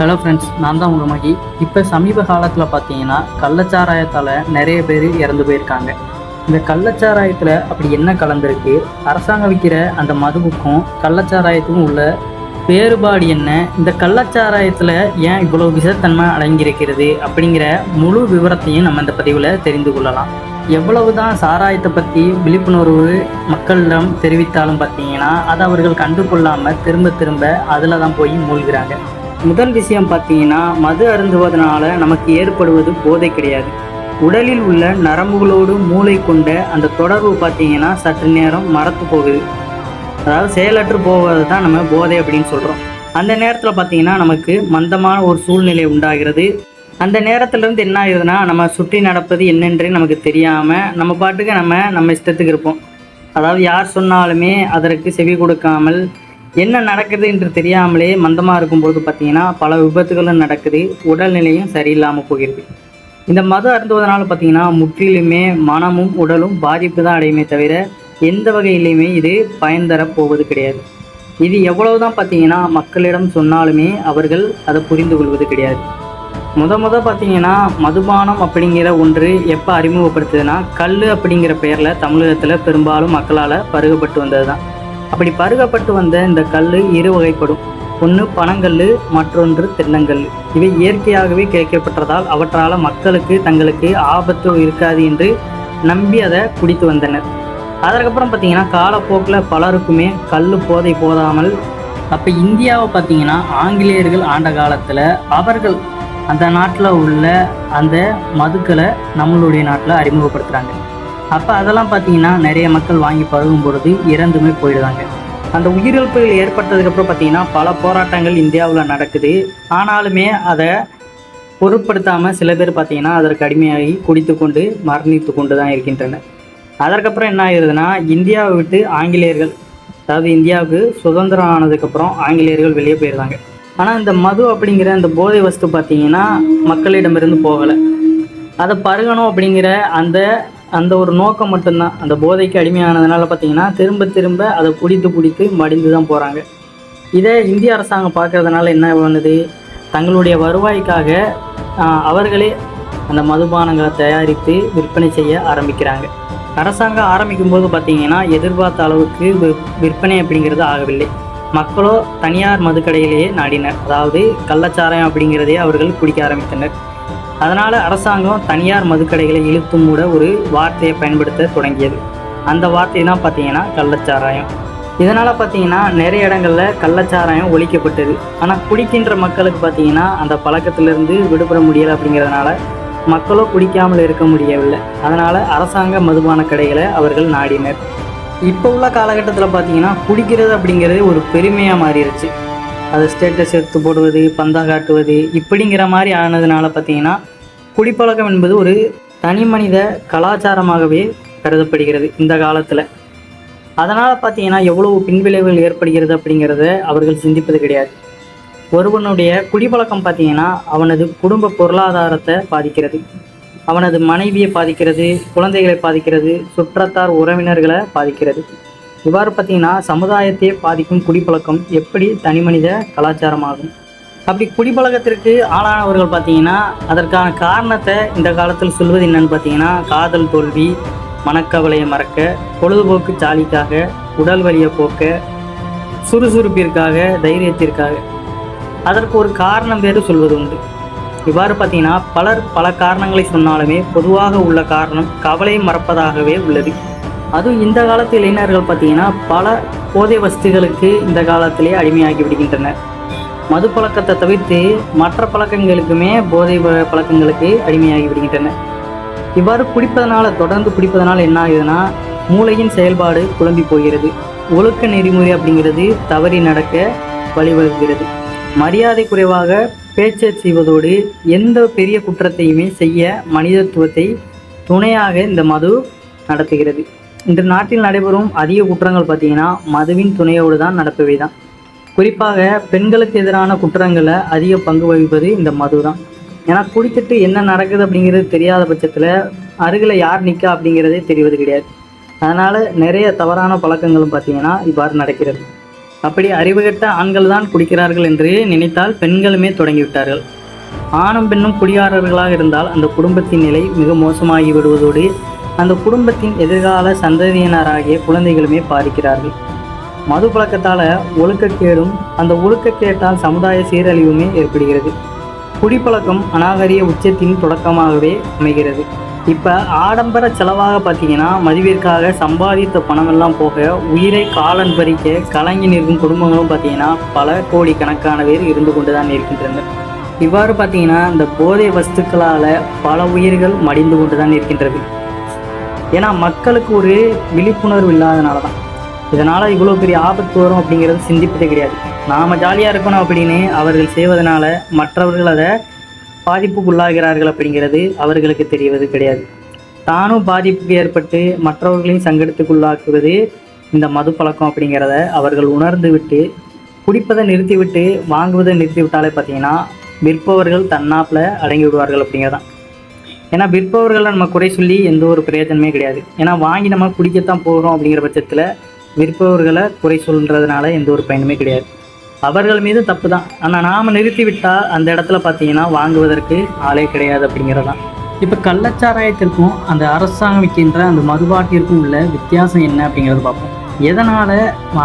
Hello friends நான் தான் உங்கள் மகி இப்போ சமீப காலத்தில் பார்த்தீங்கன்னா கள்ளச்சாராயத்தால் நிறைய பேர் இறந்து போயிருக்காங்க. இந்த கள்ளச்சாராயத்தில் அப்படி என்ன கலந்துருக்கு? அரசாங்கம் விற்கிற அந்த மதுவுக்கும் கள்ளச்சாராயத்துக்கும் உள்ள வேறுபாடு என்ன? இந்த கள்ளச்சாராயத்தில் ஏன் இவ்வளோ விஷத்தன்மை அடங்கியிருக்கிறது? அப்படிங்கிற முழு விவரத்தையும் நம்ம இந்த பதிவில் தெரிந்து கொள்ளலாம். எவ்வளவு தான் சாராயத்தை பற்றி விழிப்புணர்வு மக்களிடம் தெரிவித்தாலும் பார்த்தீங்கன்னா அதை அவர்கள் கண்டு கொள்ளாமல் திரும்ப திரும்ப அதில் தான் போய் மூழ்கிறாங்க. முதல் விஷயம் பார்த்தீங்கன்னா மது அருந்துவதனால நமக்கு ஏற்படுவது போதை கிடையாது. உடலில் உள்ள நரம்புகளோடு மூளை கொண்ட அந்த தொடர்பு பார்த்தீங்கன்னா சற்று நேரம் மறத்து போகுது. அதாவது செயலற்று போவது தான் நம்ம போதை அப்படின்னு சொல்கிறோம் அந்த நேரத்தில் பார்த்தீங்கன்னா நமக்கு மந்தமான ஒரு சூழ்நிலை உண்டாகிறது. அந்த நேரத்துலேருந்து என்ன ஆகுதுன்னா நம்ம சுற்றி நடப்பது என்னென்றே நமக்கு தெரியாமல் நம்ம பாட்டுக்கு நம்ம நம்ம இஷ்டத்துக்கு இருப்போம். அதாவது யார் சொன்னாலுமே அதற்கு செவி கொடுக்காமல் என்ன நடக்குது என்று தெரியாமலே மந்தமாக இருக்கும்போது பார்த்தீங்கன்னா பல விபத்துகளும் நடக்குது உடல்நிலையும் சரியில்லாமல் போகிறது. இந்த மது அருந்துவதனால பார்த்தீங்கன்னா முற்றிலுமே மனமும் உடலும் பாதிப்பு தான் அடையுமே தவிர எந்த வகையிலையுமே இது பயன் தரப்போவது கிடையாது. இது எவ்வளவு தான் பார்த்தீங்கன்னா மக்களிடம் சொன்னாலுமே அவர்கள் அதை புரிந்து கொள்வது கிடையாது. முத முத பார்த்தீங்கன்னா மதுபானம் அப்படிங்கிற ஒன்று எப்போ அறிமுகப்படுத்துதுன்னா கல் அப்படிங்கிற பெயரில் தமிழகத்தில் பெரும்பாலும் மக்களால் பருகப்பட்டு வந்தது தான் அப்படி பருகப்பட்டு வந்த இந்த கல் இரு வகைப்படும். ஒன்று பனங்கல் மற்றொன்று தென்னங்கல் இவை இயற்கையாகவே கிடைக்கப்பட்டதால் அவற்றால் மக்களுக்கு தங்களுக்கு ஆபத்து இருக்காது என்று நம்பி அதை குடித்து வந்தனர். அதற்கப்புறம் பார்த்தீங்கன்னா காலப்போக்கில் பலருக்குமே கல் போதை போதாமல் அப்போ இந்தியாவை பார்த்தீங்கன்னா ஆங்கிலேயர்கள் ஆண்ட காலத்தில் அவர்கள் அந்த நாட்டில் உள்ள அந்த மதுக்களை நம்மளுடைய நாட்டில் அறிமுகப்படுத்துகிறாங்க அப்போ அதெல்லாம் பார்த்தீங்கன்னா நிறைய மக்கள் வாங்கி பழகும் பொழுது இறந்துமே போயிடுதாங்க. அந்த உயிரிழப்புகள் ஏற்பட்டதுக்கப்புறம் பார்த்தீங்கன்னா பல போராட்டங்கள் இந்தியாவில் நடக்குது. ஆனாலுமே அதை பொருட்படுத்தாமல் சில பேர் பார்த்தீங்கன்னா அதற்கு அடிமையாகி குடித்து கொண்டு மரணித்து கொண்டு தான் இருக்கின்றனர் அதற்கப்புறம் என்ன ஆகுதுன்னா இந்தியாவை விட்டு ஆங்கிலேயர்கள் அதாவது இந்தியாவுக்கு சுதந்திரம் ஆனதுக்கப்புறம் ஆங்கிலேயர்கள் வெளியே போயிருந்தாங்க. ஆனால் இந்த மது அப்படிங்கிற அந்த போதை வஸ்து பார்த்திங்கன்னா மக்களிடமிருந்து போகலை. அதை பருகணும் அப்படிங்கிற அந்த அந்த ஒரு நோக்கம் மட்டும்தான். அந்த போதைக்கு அடிமையானதுனால பார்த்தீங்கன்னா திரும்ப திரும்ப அதை குடித்து குடித்து மடிந்து தான் போகிறாங்க இதை இந்திய அரசாங்கம் பார்க்கறதுனால என்ன பண்ணுது? தங்களுடைய வருவாய்க்காக அவர்களே அந்த மதுபானங்களை தயாரித்து விற்பனை செய்ய ஆரம்பிக்கிறாங்க. அரசாங்கம் ஆரம்பிக்கும் போது பார்த்தீங்கன்னா எதிர்பார்த்த அளவுக்கு விற்பனை அப்படிங்கிறது ஆகவில்லை. மக்களோ தனியார் மதுக்கடையிலேயே நாடினர். அதாவது கள்ளச்சாராயம் அப்படிங்கிறதே அவர்கள் குடிக்க ஆரம்பித்தனர். அதனால் அரசாங்கம் தனியார் மதுக்கடைகளை இழுத்து மூட ஒரு வார்த்தையை பயன்படுத்த தொடங்கியது. அந்த வார்த்தை தான் பார்த்தீங்கன்னா கள்ளச்சாராயம். இதனால் பார்த்தீங்கன்னா நிறைய இடங்களில் கள்ளச்சாராயம் ஒழிக்கப்பட்டது. ஆனால் குடிக்கின்ற மக்களுக்கு பார்த்தீங்கன்னா அந்த பழக்கத்திலிருந்து விடுபட முடியலை அப்படிங்கிறதுனால மக்களோ குடிக்காமல் இருக்க முடியவில்லை. அதனால் அரசாங்க மதுபான கடைகளை அவர்கள் நாடினர். இப்போ உள்ள காலகட்டத்தில் பார்த்தீங்கன்னா குடிக்கிறது அப்படிங்கிறது ஒரு பெருமையாக மாறிடுச்சு அது ஸ்டேட்டஸ் எடுத்து போடுவது பந்தா காட்டுவது இப்படிங்கிற மாதிரி ஆனதுனால பார்த்தீங்கன்னா குடிப்பழக்கம் என்பது ஒரு தனி மனித கலாச்சாரமாகவே கருதப்படுகிறது இந்த காலத்தில். அதனால் பார்த்தீங்கன்னா எவ்வளவு பின்விளைவுகள் ஏற்படுகிறது அப்படிங்கிறத அவர்கள் சிந்திப்பது கிடையாது. ஒருவனுடைய குடிப்பழக்கம் பார்த்தீங்கன்னா அவனது குடும்ப பொருளாதாரத்தை பாதிக்கிறது. அவனது மனைவியை பாதிக்கிறது குழந்தைகளை பாதிக்கிறது சுற்றத்தார் உறவினர்களை பாதிக்கிறது. இவ்வாறு பார்த்தீங்கன்னா சமுதாயத்தையே பாதிக்கும் குடிப்பழக்கம் எப்படி தனிமனித கலாச்சாரமாகும்? அப்படி குடிப்பழக்கத்திற்கு ஆளானவர்கள் பார்த்தீங்கன்னா அதற்கான காரணத்தை இந்த காலத்தில் சொல்வது என்னன்னு பார்த்தீங்கன்னா காதல் தோல்வி மனக்கவலையை மறக்க பொழுதுபோக்கு சாலிக்காக உடல் வலியை போக்க சுறுசுறுப்பிற்காக தைரியத்திற்காக. அதற்கு ஒரு காரணம் வேறு சொல்வது உண்டு. இவ்வாறு பார்த்தீங்கன்னா பலர் பல காரணங்களை சொன்னாலுமே பொதுவாக உள்ள காரணம் கவலை மறப்பதாகவே உள்ளது. அதுவும் இந்த காலத்து இளைஞர்கள் பார்த்தீங்கன்னா பல போதை வசதிகளுக்கு இந்த காலத்திலே அடிமையாகி விடுகின்றனர். மது பழக்கத்தை தவிர்த்து மற்ற பழக்கங்களுக்குமே போதை பழக்கங்களுக்கு அடிமையாகி விடுகின்றன இவ்வாறு குடிப்பதனால் தொடர்ந்து குடிப்பதனால் என்ன ஆகுதுன்னா மூளையின் செயல்பாடு குழம்பி போகிறது. ஒழுக்க நெறிமுறை அப்படிங்கிறது தவறி நடக்க வழிவகுக்கிறது. மரியாதை குறைவாக பேச்சை செய்வதோடு எந்த பெரிய குற்றத்தையுமே செய்ய மனிதத்துவத்தை துணையாக இந்த மது நடத்துகிறது. இன்று நாட்டில் நடைபெறும் அதிக குற்றங்கள் பார்த்தீங்கன்னா மதுவின் துணையோடு தான் நடப்பவை தான். குறிப்பாக பெண்களுக்கு எதிரான குற்றங்களை அதிக பங்கு வகிப்பது இந்த மது தான். ஏன்னா குடிச்சிட்டு என்ன நடக்குது அப்படிங்கிறது தெரியாத பட்சத்தில் அருகில் யார் நிற்கா அப்படிங்கிறதே தெரிவது கிடையாது. அதனால் நிறைய தவறான பழக்கங்களும் பார்த்தீங்கன்னா இவ்வாறு நடக்கிறது. அப்படி அறிவுகெட்ட ஆண்கள் தான் குடிக்கிறார்கள் என்று நினைத்தால் பெண்களுமே தொடங்கிவிட்டார்கள். ஆணும் பெண்ணும் குடியாரர்களாக இருந்தால் அந்த குடும்பத்தின் நிலை மிக மோசமாகி விடுவதோடு அந்த குடும்பத்தின் எதிர்கால சந்ததியினராகிய குழந்தைகளுமே பாதிக்கிறார்கள். மது பழக்கத்தால் ஒழுக்கக்கேடும் அந்த ஒழுக்கக்கேட்டால் சமுதாய சீரழிவுமே ஏற்படுகிறது. குடிப்பழக்கம் அநாகரிய உச்சத்தின் தொடக்கமாகவே அமைகிறது. இப்போ ஆடம்பர செலவாக பார்த்தீங்கன்னா மதுவிற்காக சம்பாதித்த பணமெல்லாம் போக உயிரை காலன் பறிக்க கலங்கி நிற்கும் குடும்பங்களும் பார்த்தீங்கன்னா பல கோடி கணக்கான பேர் இருந்து கொண்டு தான் இருக்கின்றனர். இவ்வாறு பார்த்தீங்கன்னா இந்த போதை வஸ்துக்களால் பல உயிர்கள் மடிந்து கொண்டு தான் இருக்கின்றது. ஏன்னா மக்களுக்கு ஒரு விழிப்புணர்வு இல்லாதனால தான் இதனால் இவ்வளோ பெரிய ஆபத்து வரும் அப்படிங்கிறது சிந்திப்பதே கிடையாது. நாம் ஜாலியாக இருக்கணும் அப்படின்னு அவர்கள் செய்வதனால மற்றவர்கள் அதை பாதிப்புக்குள்ளாகிறார்கள் அப்படிங்கிறது அவர்களுக்கு தெரிவது கிடையாது. தானும் பாதிப்புக்கு ஏற்பட்டு மற்றவர்களையும் சங்கடத்துக்குள்ளாக்குவது இந்த மது பழக்கம் அப்படிங்கிறத அவர்கள் உணர்ந்து விட்டு குடிப்பதை நிறுத்திவிட்டு வாங்குவதை நிறுத்திவிட்டாலே பார்த்தீங்கன்னா விற்பவர்கள் தன்னாப்பில் அடங்கி விடுவார்கள் அப்படிங்கிறதான். ஏன்னா விற்பவர்களை நம்ம குறை சொல்லி எந்த ஒரு பிரயோஜனமே கிடையாது. ஏன்னா வாங்கி நம்ம குடிக்கத்தான் போகிறோம் அப்படிங்கிற பட்சத்தில் விற்பவர்களை குறை சொல்கிறதுனால எந்த ஒரு பயனுமே கிடையாது. அவர்கள் மீது தப்பு தான் ஆனால் நாம் நிறுத்தி விட்டால் அந்த இடத்துல பார்த்தீங்கன்னா வாங்குவதற்கு ஆளே கிடையாது அப்படிங்கிறதான். இப்போ கள்ளச்சாராயத்திற்கும் அந்த அரசாங்கம் விற்கின்ற அந்த மதுபாட்டிற்கும் உள்ள வித்தியாசம் என்ன அப்படிங்கிறத பார்ப்போம். எதனால்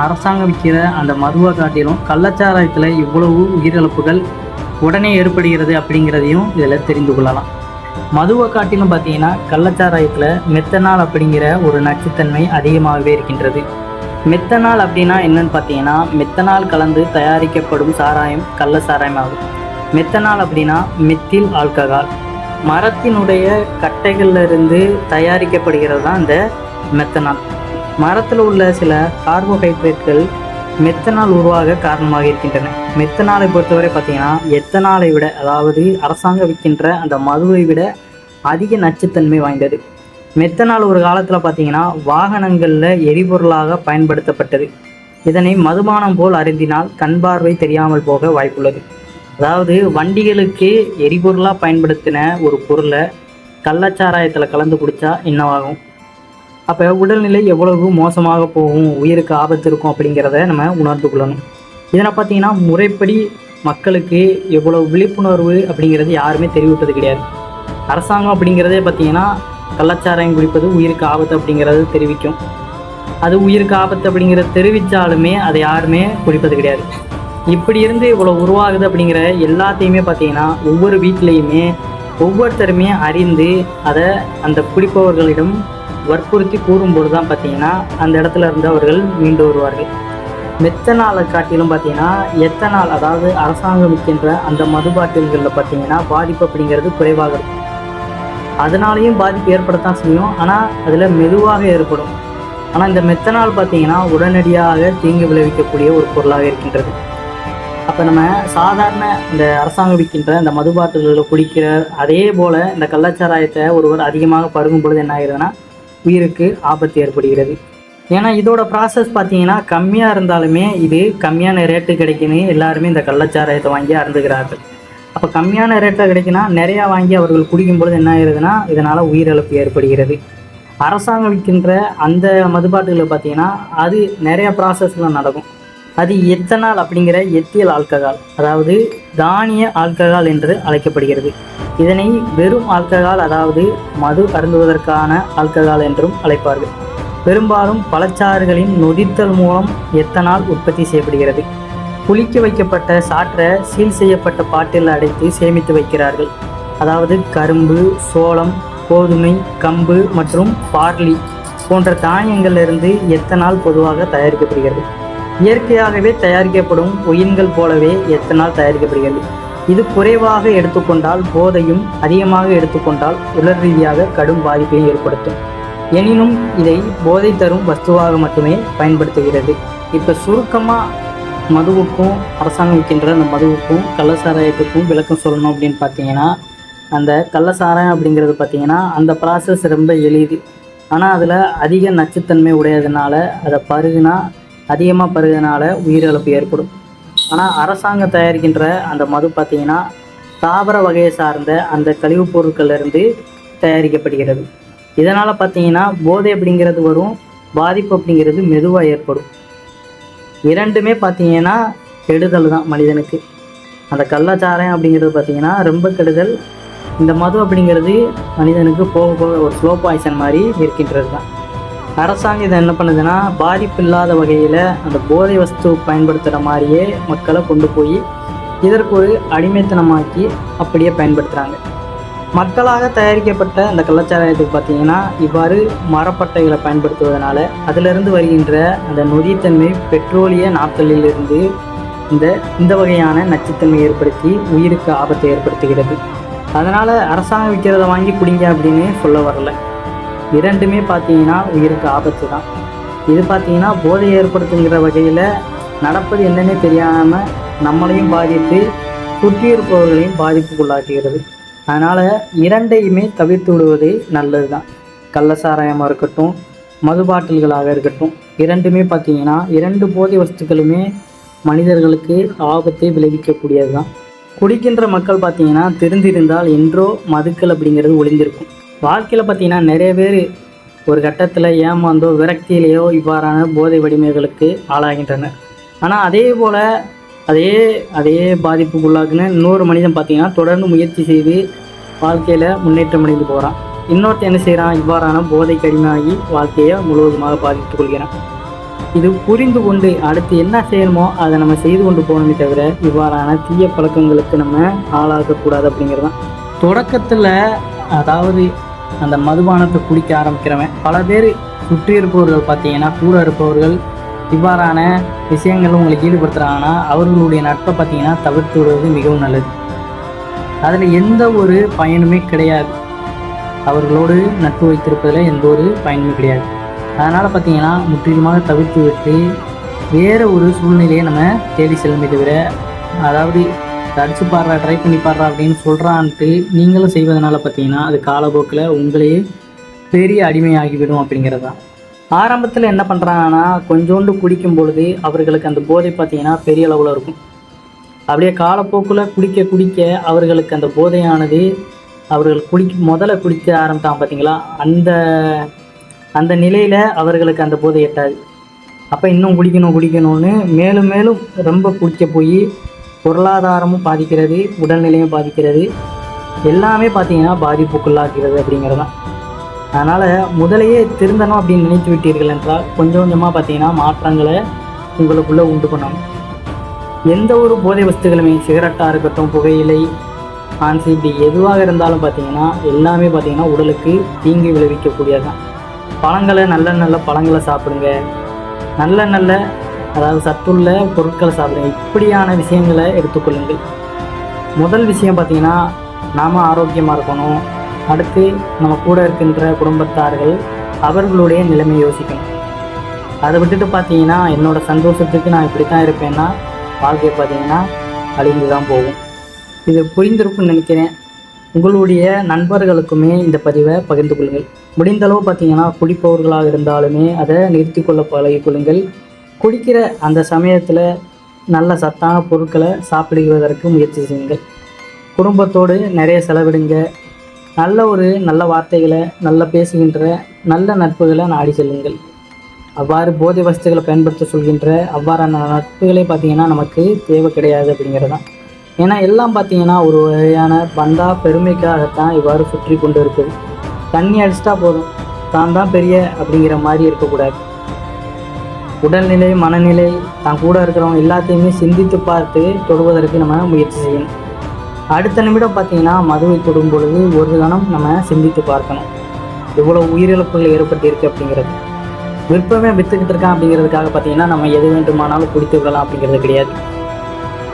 அரசாங்கம் விற்கிற அந்த மதுவை காட்டிலும் கள்ளச்சாராயத்தில் இவ்வளவு உயிரிழப்புகள் உடனே ஏற்படுகிறது அப்படிங்கிறதையும் இதில் தெரிந்து கொள்ளலாம். மதுவை காட்டிலும் பார்த்தீங்கன்னா கள்ளச்சாராயத்தில் மெத்தனால் அப்படிங்கிற ஒரு நச்சுத்தன்மை அதிகமாகவே இருக்கின்றது. மெத்தனால் அப்படின்னா என்னன்னு பார்த்தீங்கன்னா மெத்தனால் கலந்து தயாரிக்கப்படும் சாராயம் கள்ள சாராயம் ஆகும் மெத்தனால் அப்படின்னா மெத்தில் ஆல்கஹால். மரத்தினுடைய கட்டைகளிலிருந்து தயாரிக்கப்படுகிறது தான் இந்த மெத்தனால். மரத்தில் உள்ள சில கார்போஹைட்ரேட்கள் மெத்தனால் உருவாக காரணமாக இருக்கின்றன. மெத்தனாலை பொறுத்தவரை பார்த்தீங்கன்னா எத்தனாலை விட அதாவது அரசாங்கம் விற்கின்ற அந்த மதுவை விட அதிக நச்சுத்தன்மை வாய்ந்தது. மெத்தனால் ஒரு காலத்தில் பார்த்தீங்கன்னா வாகனங்களில் எரிபொருளாக பயன்படுத்தப்பட்டது. இதனை மதுபானம் போல் அருந்தினால் கண் பார்வை தெரியாமல் போக வாய்ப்புள்ளது. அதாவது வண்டிகளுக்கு எரிபொருளாக பயன்படுத்தின ஒரு பொருளை கள்ளச்சாராயத்தில் கலந்து குடித்தா என்னவாகும்? அப்போ உடல்நிலை எவ்வளவு மோசமாக போகும் உயிருக்கு ஆபத்து இருக்கும் அப்படிங்கிறத நம்ம உணர்ந்து கொள்ளணும். இதனை பார்த்தீங்கன்னா முறைப்படி மக்களுக்கு எவ்வளோ விழிப்புணர்வு அப்படிங்கிறது யாருமே தெரிவிப்பது கிடையாது. அரசாங்கம் அப்படிங்கிறதே பார்த்தீங்கன்னா கள்ளச்சாராயம் குடிப்பது உயிருக்கு ஆபத்து அப்படிங்கிறது தெரிவிக்கும். அது உயிருக்கு ஆபத்து அப்படிங்கிறத தெரிவித்தாலுமே அதை யாருமே குடிப்பது கிடையாது. இப்படி இருந்து இவ்வளோ உருவாகுது அப்படிங்கிற எல்லாத்தையுமே பார்த்தீங்கன்னா ஒவ்வொரு வீட்லேயுமே ஒவ்வொருத்தருமே அறிந்து அதை அந்த குடிப்பவர்களிடம் வற்புறுத்தி கூறும்போது தான் பார்த்தீங்கன்னா அந்த இடத்துல இருந்து அவர்கள் மீண்டு வருவார்கள். மெத்தனாலை காட்டிலும் பார்த்தீங்கன்னா எத்தனால் அதாவது அரசாங்கம் விற்கின்ற அந்த மது பாட்டில்களில் பார்த்தீங்கன்னா பாதிப்பு அப்படிங்கிறது குறைவாக இருக்கும். அதனாலையும் பாதிப்பு ஏற்படத்தான் செய்யும். ஆனால் அதில் மெதுவாக ஏற்படும். ஆனால் இந்த மெத்தனால் பார்த்தீங்கன்னா உடனடியாக தீங்கு விளைவிக்கக்கூடிய ஒரு பொருளாக இருக்கின்றது. அப்போ நம்ம சாதாரண இந்த அரசாங்கம் விற்கின்ற இந்த மது பாட்டில்களை குடிக்கிற அதே போல் இந்த கள்ளச்சாராயத்தை ஒருவர் அதிகமாக பருகும் பொழுது என்ன ஆகிடுதுன்னா உயிருக்கு ஆபத்து ஏற்படுகிறது. ஏன்னா இதோட ப்ராசஸ் பார்த்தீங்கன்னா கம்மியாக இருந்தாலுமே இது கம்மியான ரேட்டு கிடைக்குன்னு எல்லாருமே இந்த கள்ளச்சாராயத்தை வாங்கி அருந்துகிறார்கள். அப்போ கம்மியான ரேட்டில் கிடைக்குன்னா நிறையா வாங்கி அவர்கள் குடிக்கும்பொழுது என்ன ஆயிருதுன்னா இதனால் உயிரிழப்பு ஏற்படுகிறது. அரசாங்கம் விற்கின்ற அந்த மதுபாட்டுகளை பார்த்தீங்கன்னா அது நிறைய ப்ராசஸ்லாம் நடக்கும். அது எத்தனால் அப்படிங்கிற எத்தியல் ஆல்கஹால் அதாவது தானிய ஆல்கஹால் என்று அழைக்கப்படுகிறது. இதனை வெறும் ஆல்கஹால் அதாவது மது அருந்துவதற்கான ஆல்கஹால் என்றும் அழைப்பார்கள். பெரும்பாலும் பழச்சாறுகளின் நொதித்தல் மூலம் எத்தனால் உற்பத்தி செய்யப்படுகிறது. புளிக்க வைக்கப்பட்ட சாற்றை சீல் செய்யப்பட்ட பாட்டில் அடைத்து சேமித்து வைக்கிறார்கள். அதாவது கரும்பு சோளம் கோதுமை கம்பு மற்றும் பார்லி போன்ற தானியங்களிலிருந்து எத்தனால் பொதுவாக தயாரிக்கப்படுகிறது. இயற்கையாகவே தயாரிக்கப்படும் ஒயின்கள் போலவே எத்தனால் தயாரிக்கப்படுகிறது. இது குறைவாக எடுத்துக்கொண்டால் போதையும் அதிகமாக எடுத்துக்கொண்டால் உடல் ரீதியாக கடும் பாதிப்பை ஏற்படுத்தும். எனினும் இதை போதை தரும் வஸ்துவாக மட்டுமே பயன்படுத்துகிறது. இப்போ சுருக்கமாக மதுவுக்கும் அரசாங்கம் விற்கின்ற அந்த மதுவுக்கும் கள்ளசாராயத்துக்கும் விளக்கம் சொல்லணும் அப்படின்னு பார்த்தீங்கன்னா அந்த கள்ளசாராயம் அப்படிங்கிறது பார்த்தீங்கன்னா அந்த ப்ராசஸ் ரொம்ப எளிது. ஆனால் அதில் அதிக நச்சுத்தன்மை உடையதுனால அதை பருகுனா அதிகமாக பருகுனால உயிரிழப்பு ஏற்படும். ஆனால் அரசாங்கம் தயாரிக்கின்ற அந்த மது பார்த்திங்கன்னா தாவர வகையை சார்ந்த அந்த கழிவுப் பொருட்கள்லேருந்து தயாரிக்கப்படுகிறது. இதனால் பார்த்தீங்கன்னா போதை அப்படிங்கிறது வரும் பாதிப்பு அப்படிங்கிறது மெதுவாக ஏற்படும். இரண்டுமே பார்த்தீங்கன்னா கெடுதல் தான் மனிதனுக்கு. அந்த கள்ளச்சாரம் அப்படிங்கிறது பார்த்தீங்கன்னா ரொம்ப கெடுதல். இந்த மது அப்படிங்கிறது மனிதனுக்கு போக போக ஒரு ஸ்லோ பாய்சன் மாதிரி இருக்கின்றது தான் அரசாங்கம் இதை என்ன பண்ணுதுன்னா பாதிப்பு இல்லாத வகையில் அந்த போதை வஸ்து பயன்படுத்துகிற மாதிரியே மக்களை கொண்டு போய் இதற்கு ஒரு அடிமைத்தனமாக்கி அப்படியே பயன்படுத்துகிறாங்க மக்களாக தயாரிக்கப்பட்ட அந்த கள்ளச்சாராயத்துக்கு பார்த்தீங்கன்னா இவ்வாறு மரப்பட்டைகளை பயன்படுத்துவதனால அதிலிருந்து வருகின்ற அந்த நொதித்தன்மை பெட்ரோலிய நாட்களிலிருந்து இந்த இந்த வகையான நச்சுத்தன்மை ஏற்படுத்தி உயிருக்கு ஆபத்தை ஏற்படுத்துகிறது. அதனால் அரசாங்கம் விற்கிறத வாங்கி குடிங்க அப்படின்னு சொல்ல வரல. இரண்டுமே பார்த்தீங்கன்னா உயிருக்கு ஆபத்து தான். இது பார்த்தீங்கன்னா போதை ஏற்படுத்துங்கிற வகையில் நடப்பது என்னன்னே தெரியாமல் நம்மளையும் பாதித்து சுற்றி இருப்பவர்களையும் பாதிப்புக்குள்ளாக்குகிறது. அதனால் இரண்டையுமே தவிர்த்து விடுவது நல்லது தான். கள்ளசாராயமாக இருக்கட்டும் மது பாட்டில்களாக இருக்கட்டும் இரண்டுமே பார்த்தீங்கன்னா இரண்டு போதை வஸ்துக்களுமே மனிதர்களுக்கு ஆபத்தை விளைவிக்கக்கூடியது தான். குடிக்கின்ற மக்கள் பார்த்தீங்கன்னா தெரிந்திருந்தால் என்றோ மதுக்கள் அப்படிங்கிறது ஒளிந்திருக்கும். வாழ்க்கையில் பார்த்தீங்கன்னா நிறைய பேர் ஒரு கட்டத்தில் ஏமாந்தோ விரக்தியிலேயோ இவ்வாறான போதை வடிமைகளுக்கு ஆளாகின்றனர். ஆனால் அதே போல் அதே அதே பாதிப்புக்குள்ளாக்குன்னு இன்னொரு மனிதன் பார்த்திங்கன்னா தொடர்ந்து முயற்சி செய்து வாழ்க்கையில் முன்னேற்றம் அடைந்து போகிறான் இன்னொருத்தன் என்ன செய்கிறான் இவ்வாறான போதை அடிமையாகி வாழ்க்கையை முழுவதுமாக பாதித்துக் கொள்கிறான். இது புரிந்து கொண்டு அடுத்து என்ன செய்யணுமோ அதை நம்ம செய்து கொண்டு போகணுமே தவிர இவ்வாறான தீய பழக்கங்களுக்கு நம்ம ஆளாகக்கூடாது அப்படிங்கிறது தான் தொடக்கத்தில் அதாவது அந்த மதுபானத்தை குடிக்க ஆரம்பிக்கிறவன். பல பேர் சுற்றி இருப்பவர்கள் பார்த்தீங்கன்னா கூட இருப்பவர்கள் இவ்வாறான விஷயங்கள் உங்களுக்கு ஈடுபடுத்துகிறாங்கன்னா அவர்களுடைய நட்பை பார்த்தீங்கன்னா தவிர்த்து விடுவது மிகவும் நல்லது. அதில் எந்த ஒரு பயனுமே கிடையாது. அவர்களோடு நட்பு வைத்திருப்பதில் எந்த ஒரு பயனுமே கிடையாது. அதனால் பார்த்தீங்கன்னா முற்றிலுமாக தவிர்த்து விட்டு வேறு ஒரு சூழ்நிலையை நம்ம தேடி செல்லுமே தவிர அதாவது அடிச்சு பாடுறா ட்ரை பண்ணி பாடுறா அப்படின்னு சொல்கிறான்ட்டு நீங்களும் செய்வதனால பார்த்தீங்கன்னா அது காலப்போக்கில் உங்களையே பெரிய அடிமையாகிவிடும் அப்படிங்கிறது? தான் ஆரம்பத்தில் என்ன பண்ணுறாங்கன்னா கொஞ்சோண்டு குடிக்கும் பொழுது அவர்களுக்கு அந்த போதை பார்த்தீங்கன்னா பெரிய அளவில் இருக்கும். அப்படியே காலப்போக்கில் குடிக்க குடிக்க அவர்களுக்கு அந்த போதையானது அவர்கள் குடிக்க முதல்ல குடிக்க ஆரம்பித்தான் பார்த்தீங்களா? அந்த அந்த நிலையில் அவர்களுக்கு அந்த போதை எட்டாது. அப்போ இன்னும் குடிக்கணும் குடிக்கணும்னு மேலும் மேலும் ரொம்ப குடிக்க போய் பொருளாதாரமும் பாதிக்கிறது உடல்நிலையும் பாதிக்கிறது. எல்லாமே பார்த்தீங்கன்னா பாதிப்புக்குள்ளாகிறது அப்படிங்கிறது தான் அதனால் முதலையே திருந்தணும் அப்படின்னு நினைத்து விட்டீர்கள் என்றால் கொஞ்சம் கொஞ்சமாக பார்த்தீங்கன்னா மாற்றங்களை உங்களுக்குள்ளே உண்டு பண்ணணும் எந்த ஒரு போதை வஸ்துகளுமே சிகரெட்டாக இருக்கட்டும் புகையிலை ஆன்சி இப்படி எதுவாக இருந்தாலும் பார்த்தீங்கன்னா எல்லாமே பார்த்தீங்கன்னா உடலுக்கு தீங்கு விளைவிக்கக்கூடியது தான் பழங்களை நல்ல நல்ல பழங்களை சாப்பிடுங்க. நல்ல நல்ல அதாவது சத்துள்ள பொருட்களை சாப்பிடுங்க. இப்படியான விஷயங்களை எடுத்துக்கொள்ளுங்கள். முதல் விஷயம் பார்த்திங்கன்னா நாம் ஆரோக்கியமாக இருக்கணும். அடுத்து நம்ம கூட இருக்கின்ற குடும்பத்தார்கள் அவர்களுடைய நிலைமை யோசிக்கணும். அதை விட்டுட்டு பார்த்தீங்கன்னா என்னோட சந்தோஷத்துக்கு நான் இப்படி தான் இருப்பேன்னா வாழ்க்கை பார்த்தீங்கன்னா அழிந்து தான் போகும். இது புரிந்திருக்கும்னு நினைக்கிறேன். உங்களுடைய நண்பர்களுக்குமே இந்த பதிவை பகிர்ந்து கொள்ளுங்கள். முடிந்தளவு பார்த்தீங்கன்னா குடிப்பவர்களாக இருந்தாலுமே அதை நிறுத்தி கொள்ள பழகிக்கொள்ளுங்கள் குடிக்கிற அந்த சமயத்தில் நல்ல சத்தான பொருட்களை சாப்பிடுவதற்கு முயற்சி செய்யுங்கள். குடும்பத்தோடு நிறைய செலவிடுங்க. நல்ல ஒரு நல்ல வார்த்தைகளை நல்ல பேசுகின்ற நல்ல நட்புகளை நாடி செல்லுங்கள். அவ்வாறு போதை வசதிகளை பயன்படுத்த சொல்கின்ற அவ்வாறான நட்புகளே பார்த்தீங்கன்னா நமக்கு தேவை கிடையாது அப்படிங்கிறது தான் ஏன்னா எல்லாம் பார்த்தீங்கன்னா ஒரு வகையான பந்தா பெருமைக்காகத்தான் இவ்வாறு சுற்றி கொண்டு இருக்குது. தண்ணி அடிச்சிட்டா போதும். தான் தான் பெரிய அப்படிங்கிற மாதிரி இருக்கக்கூடாது. உடல்நிலை மனநிலை தான் கூட இருக்கிறவங்க எல்லாத்தையுமே சிந்தித்து பார்த்து தொடுவதற்கு நம்ம முயற்சி செய்யணும். அடுத்த நிமிடம் பார்த்தீங்கன்னா மதுவை தொடும் பொழுது ஒரு கணம் நம்ம சிந்தித்து பார்க்கணும். எவ்வளோ உயிரிழப்புகள் ஏற்பட்டிருக்கு அப்படிங்கிறது. விருப்பமே விற்றுக்கிட்டு இருக்கான் அப்படிங்கிறதுக்காக பார்த்தீங்கன்னா நம்ம எது வேண்டுமானாலும் குடித்து விடலாம் அப்படிங்கிறது கிடையாது.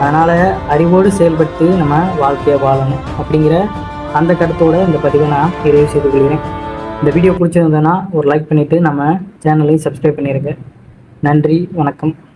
அதனால் அறிவோடு செயல்பட்டு நம்ம வாழ்க்கையை வாழணும் அப்படிங்கிற அந்த கருத்தோடு இந்த பதிவை நான் நிறைவு செய்து கொள்கிறேன். இந்த வீடியோ பிடிச்சிருந்ததுன்னா ஒரு லைக் பண்ணிவிட்டு நம்ம சேனலையும் சப்ஸ்கிரைப் பண்ணியிருக்கேன் நன்றி வணக்கம்.